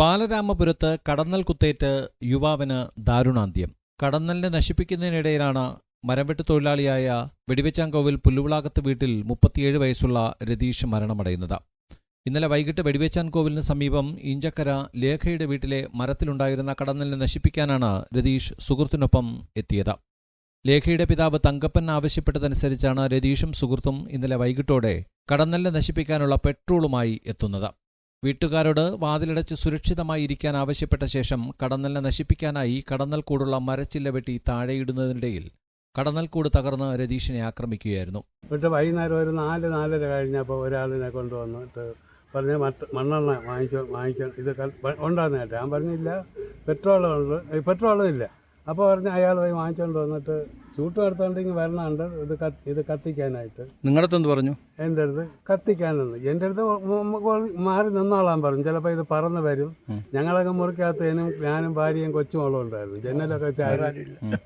ബാലരാമപുരത്ത് കടന്നൽ കുത്തേറ്റ് യുവാവിന് ദാരുണാന്ത്യം. കടന്നലിനെ നശിപ്പിക്കുന്നതിനിടയിലാണ് മരംവെട്ട് തൊഴിലാളിയായ വെടിവെച്ചാങ്കോവിൽ പുല്ലുവിളാകത്ത് വീട്ടിൽ മുപ്പത്തിയേഴ് വയസ്സുള്ള രതീഷ് മരണമടയുന്നത്. ഇന്നലെ വൈകിട്ട് വെടിവെച്ചാൻകോവിലിന് സമീപം ഇഞ്ചക്കര ലേഖയുടെ വീട്ടിലെ മരത്തിലുണ്ടായിരുന്ന കടന്നലിനെ നശിപ്പിക്കാനാണ് രതീഷ് സുഹൃത്തിനൊപ്പം എത്തിയത്. ലേഖയുടെ പിതാവ് തങ്കപ്പൻ ആവശ്യപ്പെട്ടതനുസരിച്ചാണ് രതീഷും സുഹൃത്തും ഇന്നലെ വൈകിട്ടോടെ കടന്നലിനെ നശിപ്പിക്കാനുള്ള പെട്രോളുമായി എത്തുന്നത്. വീട്ടുകാരോട് വാതിലടച്ച് സുരക്ഷിതമായി ഇരിക്കാൻ ആവശ്യപ്പെട്ട ശേഷം കടന്നലിനെ നശിപ്പിക്കാനായി കടന്നൽക്കൂടുള്ള മരച്ചില്ല വെട്ടി താഴെയിടുന്നതിനിടയിൽ കടന്നൽക്കൂട് തകർന്ന് രതീഷിനെ ആക്രമിക്കുകയായിരുന്നു. എന്നിട്ട് വൈകുന്നേരം ഒരു നാല് നാലര കഴിഞ്ഞപ്പോൾ ഒരാളിനെ കൊണ്ടുവന്നിട്ട് പറഞ്ഞ മറ്റ് മണ്ണെണ്ണ വാങ്ങിച്ചോ വാങ്ങിക്കണം ഇത് ഉണ്ടാകുന്ന കേട്ടോ. ഞാൻ പറഞ്ഞില്ല പെട്രോളുണ്ട് പെട്രോളും ഇല്ല. അപ്പോൾ പറഞ്ഞ് അയാൾ പോയി വാങ്ങിച്ചുകൊണ്ട് വന്നിട്ട് ചൂട്ട് ഇങ്ങ് വരണുണ്ട്. ഇത് കത്ത് ഇത് കത്തിക്കാനായിട്ട്. നിങ്ങളുടെ അടുത്ത് എന്ത് പറഞ്ഞു? എന്റെ അടുത്ത് കത്തിക്കാനെന്ന്. എന്റെ അടുത്ത് മ- മ- കൊ- മാറി നിന്നോളാൻ പറഞ്ഞു. ചിലപ്പോൾ ഇത് പറന്ന് വരും. ഞങ്ങളൊക്കെ മുറിക്കകത്തേനും ഞാനും ഭാര്യയും കൊച്ചുമോളും ഉണ്ടായിരുന്നു. ജനലൊക്കെ ചാരി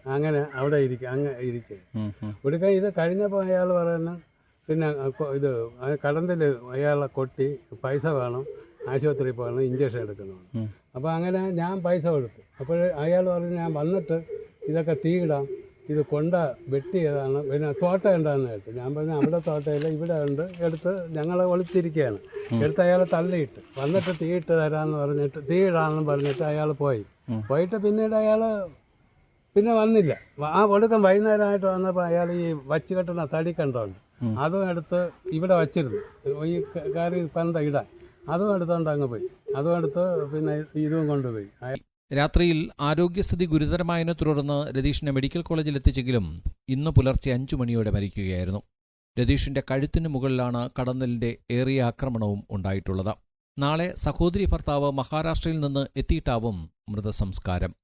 അങ്ങനെ അവിടെ ഇരിക്കും അങ്ങനെ ഇരിക്കും. ഉം, ഉം. ഒടുക്കം ഇത് കഴിഞ്ഞപ്പോൾ അയാൾ പറയുന്നു പിന്നെ കൊ- ഇത് കടന്തിൽ അയാളെ കൊട്ടി പൈസ വേണം ആശുപത്രിയിൽ പോകണം ഇഞ്ചക്ഷൻ എടുക്കണം. അപ്പോൾ അങ്ങനെ ഞാൻ പൈസ കൊടുത്തു. അപ്പോൾ അയാൾ പറഞ്ഞു ഞാൻ വന്നിട്ട് ഇതൊക്കെ തീയിടാം. ഇത് കൊണ്ട വെട്ടിയതാണ് പിന്നെ തോട്ട ഉണ്ടാകുന്ന കേട്ടു. ഞാൻ പറഞ്ഞു അവിടെ തോട്ടയില്ല ഇവിടെ ഉണ്ട്. എടുത്ത് ഞങ്ങൾ ഒളിച്ചിരിക്കുകയാണ്. എടുത്ത് അയാളെ തള്ളിയിട്ട്. വന്നിട്ട് തീയിട്ട് തരാമെന്ന് പറഞ്ഞിട്ട് തീയിടാമെന്ന് പറഞ്ഞിട്ട് അയാൾ പോയി. പോയിട്ട് പിന്നീട് അയാൾ പിന്നെ വന്നില്ല. ആ ഒടുക്കം വൈകുന്നേരമായിട്ട് വന്നപ്പോൾ അയാൾ ഈ വച്ച് കെട്ടുന്ന തടി കണ്ടോണ്ട്. അതും എടുത്ത് ഇവിടെ വച്ചിരുന്നു. ഈ കാര്യം കയറി പന്ത ഇടാൻ. അതും എടുത്തോണ്ട് അങ്ങ് പോയി. അതും എടുത്ത് പിന്നെ ഇതും കൊണ്ടുപോയി. രാത്രിയിൽ ആരോഗ്യസ്ഥിതി ഗുരുതരമായതിനെ തുടർന്ന് രതീഷിനെ മെഡിക്കൽ കോളേജിൽ എത്തിച്ചെങ്കിലും ഇന്ന് പുലർച്ചെ അഞ്ചു മണിയോടെ മരിക്കുകയായിരുന്നു. രതീഷിന്റെ കഴുത്തിനു മുകളിലാണ് കടന്നലിന്റെ ഏറിയ ആക്രമണവും ഉണ്ടായിട്ടുള്ളത്. നാളെ സഹോദരി ഭർത്താവ് മഹാരാഷ്ട്രയിൽ നിന്ന് എത്തിയിട്ടാവും മൃതസംസ്കാരം.